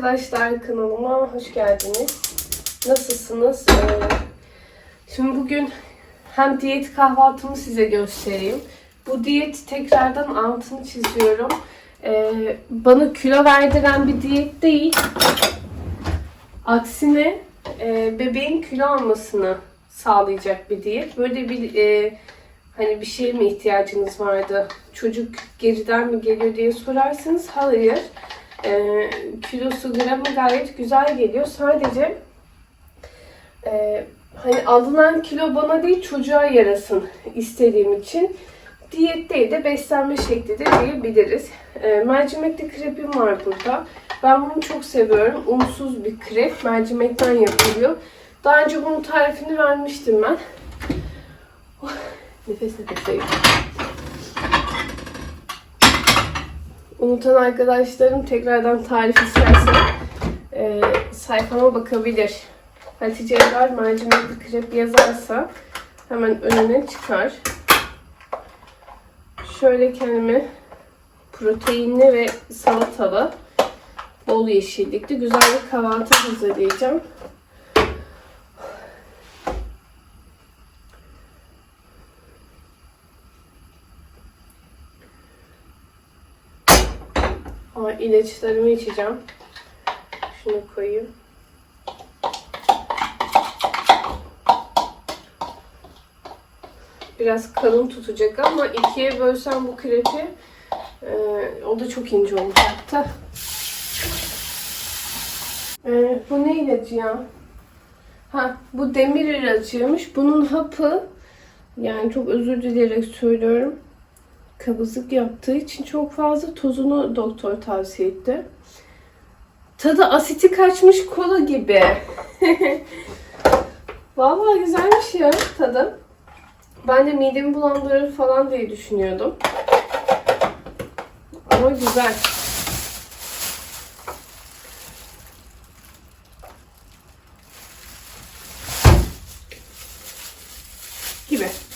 arkadaşlar kanalıma hoş geldiniz. Nasılsınız? Ee, şimdi bugün hem diyet kahvaltımı size göstereyim. Bu diyet tekrardan altını çiziyorum. Ee, bana kilo verdiren bir diyet değil. Aksine e, bebeğin kilo almasını sağlayacak bir diyet. Böyle bir e, hani bir şeye mi ihtiyacınız vardı? Çocuk geriden mi geliyor diye sorarsanız hayır. E, kilosu gramı gayet güzel geliyor. Sadece e, hani alınan kilo bana değil çocuğa yarasın istediğim için diyet değil de beslenme şekli de diyebiliriz. E, mercimekli krepim var burada. Ben bunu çok seviyorum. Unsuz bir krep. Mercimekten yapılıyor. Daha önce bunun tarifini vermiştim ben. Oh, nefes nefeseyim. Unutan arkadaşlarım tekrardan tarif isterse e, sayfama bakabilir. Hatice Evler mercimekli krep yazarsa hemen önüne çıkar. Şöyle kendime proteinli ve salatalı bol yeşillikli güzel bir kahvaltı hazırlayacağım. Ama ilaçlarımı içeceğim. Şunu koyayım. Biraz kalın tutacak ama ikiye bölsem bu krepi e, o da çok ince olacaktı. E, bu ne ilacı ya? Ha, bu demir ilacıymış. Bunun hapı yani çok özür dileyerek söylüyorum. Kabızlık yaptığı için çok fazla tozunu doktor tavsiye etti. Tadı asiti kaçmış kola gibi. Vallahi güzelmiş ya tadı. Ben de midemi bulandırır falan diye düşünüyordum. Ama güzel. Gibi.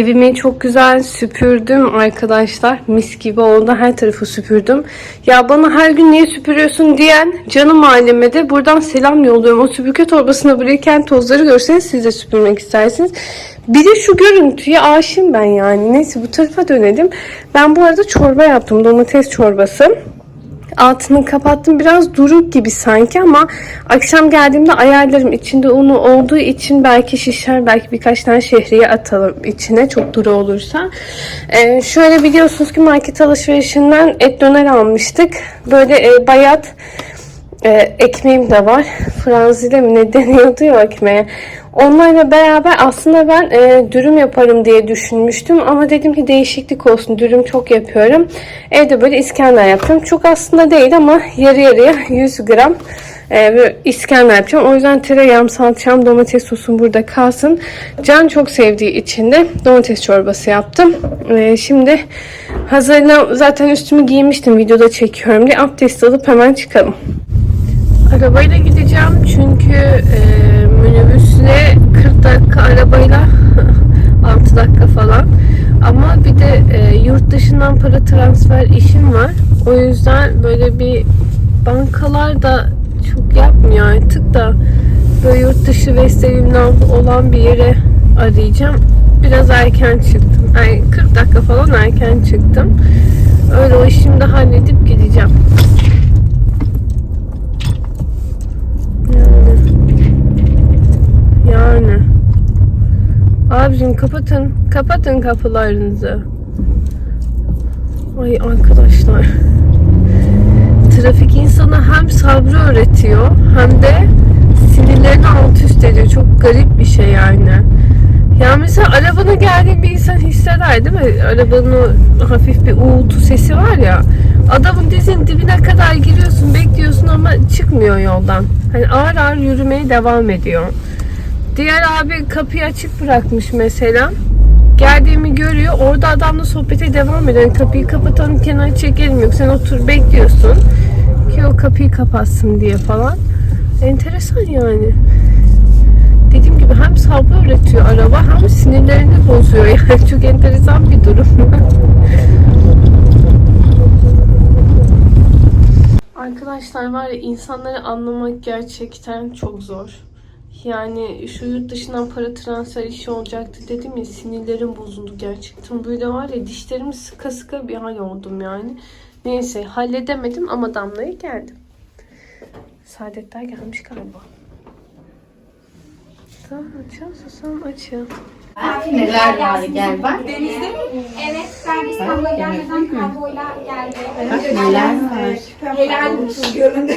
Evimi çok güzel süpürdüm arkadaşlar. Mis gibi oldu. Her tarafı süpürdüm. Ya bana her gün niye süpürüyorsun diyen canım aileme de buradan selam yolluyorum. O süpürge torbasına biriken tozları görseniz siz de süpürmek istersiniz. Bir de şu görüntüye aşığım ben yani. Neyse bu tarafa dönelim. Ben bu arada çorba yaptım. Domates çorbası. Altını kapattım. Biraz duruk gibi sanki ama akşam geldiğimde ayarlarım. İçinde unu olduğu için belki şişer. Belki birkaç tane şehriye atalım içine. Çok duru olursa. Ee, şöyle biliyorsunuz ki market alışverişinden et döner almıştık. Böyle e, bayat e, ekmeğim de var. Franzile mi ne deniyordu ya ekmeğe. Onlarla beraber aslında ben e, dürüm yaparım diye düşünmüştüm. Ama dedim ki değişiklik olsun. Dürüm çok yapıyorum. Evde böyle İskender yapacağım. Çok aslında değil ama yarı yarıya 100 gram e, İskender yapacağım. O yüzden tereyağım, salçam, domates sosum burada kalsın. Can çok sevdiği için de domates çorbası yaptım. E, şimdi hazırla zaten üstümü giymiştim. Videoda çekiyorum diye abdest alıp hemen çıkalım. Arabayla gideceğim çünkü e, minibüsle 40 dakika arabayla 6 dakika falan. Ama bir de e, yurt dışından para transfer işim var. O yüzden böyle bir bankalar da çok yapmıyor artık da böyle yurt dışı Western olan bir yere arayacağım. Biraz erken çıktım. Ay 40 dakika falan erken çıktım. Öyle o işimi de halledip gideceğim. Yani. Yani. Abicim kapatın. Kapatın kapılarınızı. Ay arkadaşlar. Trafik insana hem sabrı öğretiyor hem de sinirlerini alt üst ediyor. Çok garip bir şey yani. Ya mesela arabana geldiğin bir insan hisseder değil mi? Arabanın o hafif bir uğultu sesi var ya. Adamın dizinin dibine kadar giriyorsun, bekliyorsun ama çıkmıyor yoldan. Hani ağır ağır yürümeye devam ediyor. Diğer abi kapıyı açık bırakmış mesela. Geldiğimi görüyor. Orada adamla sohbete devam ediyor. Yani kapıyı kapatan kenara çekelim yok. Sen otur bekliyorsun. Ki o kapıyı kapatsın diye falan. Enteresan yani. Dediğim gibi hem sabrı öğretiyor araba hem sinirlerini bozuyor. Yani çok enteresan bir durum. Arkadaşlar var ya insanları anlamak gerçekten çok zor. Yani şu yurt dışından para transfer işi olacaktı dedim ya sinirlerim bozuldu gerçekten. Böyle var ya dişlerimi sıka sıka bir hal oldum yani. Neyse halledemedim ama Damla'ya geldim. Saadetler gelmiş galiba. Tamam açın susam açın. Neler yani gel bak. Evet, ben İstanbul'a gelmeden kargoyla geldim. Neler var. Helalmiş göründü.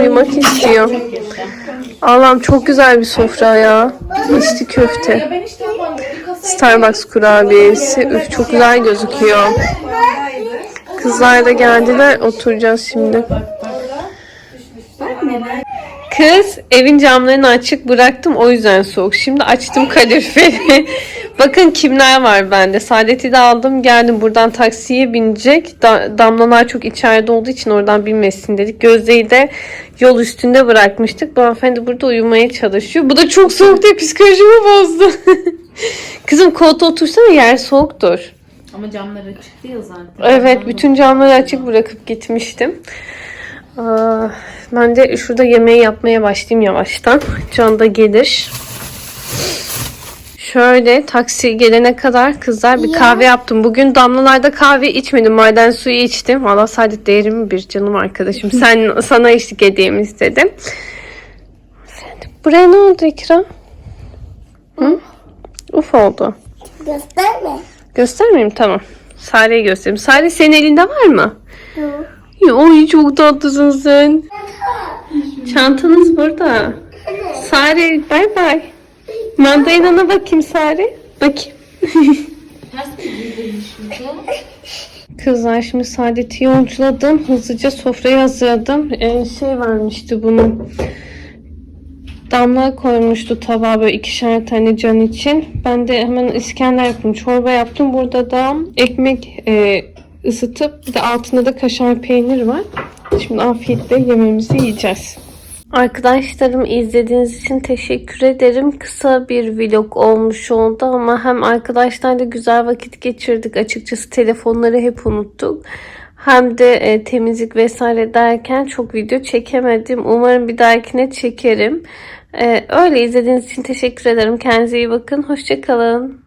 Uyumak istiyor. Allah'ım çok güzel bir sofra ya. İçli köfte. Starbucks kurabiyesi. Üf çok güzel gözüküyor. Kızlar da geldiler. Oturacağız şimdi. Kız evin camlarını açık bıraktım o yüzden soğuk. Şimdi açtım kaloriferi. Bakın kimler var bende. Saadet'i de aldım geldim. Buradan taksiye binecek. Da- damlalar çok içeride olduğu için oradan binmesin dedik. Gözde'yi de yol üstünde bırakmıştık. Bu hanımefendi burada uyumaya çalışıyor. Bu da çok soğuk diye psikolojimi bozdu. Kızım koltuğa otursana yer soğuktur. Ama camlar açık değil zaten. Evet, bütün camları açık bırakıp gitmiştim. Aa, ben de şurada yemeği yapmaya başlayayım yavaştan. Can da gelir. Şöyle taksi gelene kadar kızlar bir kahve yaptım. Bugün damlalarda kahve içmedim. Maden suyu içtim. Valla saadet değerimi bir canım arkadaşım. Sen sana eşlik edeyim istedim. Buraya ne oldu İkra? Hı? Uf oldu. Gösterme. Göstermeyeyim tamam. Sare'yi göstereyim. Sare senin elinde var mı? Ya, Oy çok tatlısın sen. Çantanız burada. Sare bay bay. Mandalina'na bakayım Sare. Bakayım. Kızlar şimdi Saadet'i yolculadım. Hızlıca sofrayı hazırladım. Ee, şey varmıştı bunun. Damla koymuştu tabağa böyle ikişer tane can için. Ben de hemen İskender yaptım. Çorba yaptım. Burada da ekmek e, ısıtıp bir de altında da kaşar peynir var. Şimdi afiyetle yemeğimizi yiyeceğiz. Arkadaşlarım izlediğiniz için teşekkür ederim. Kısa bir vlog olmuş oldu ama hem arkadaşlarla güzel vakit geçirdik. Açıkçası telefonları hep unuttuk. Hem de e, temizlik vesaire derken çok video çekemedim. Umarım bir dahakine çekerim. E, öyle izlediğiniz için teşekkür ederim. Kendinize iyi bakın. Hoşçakalın.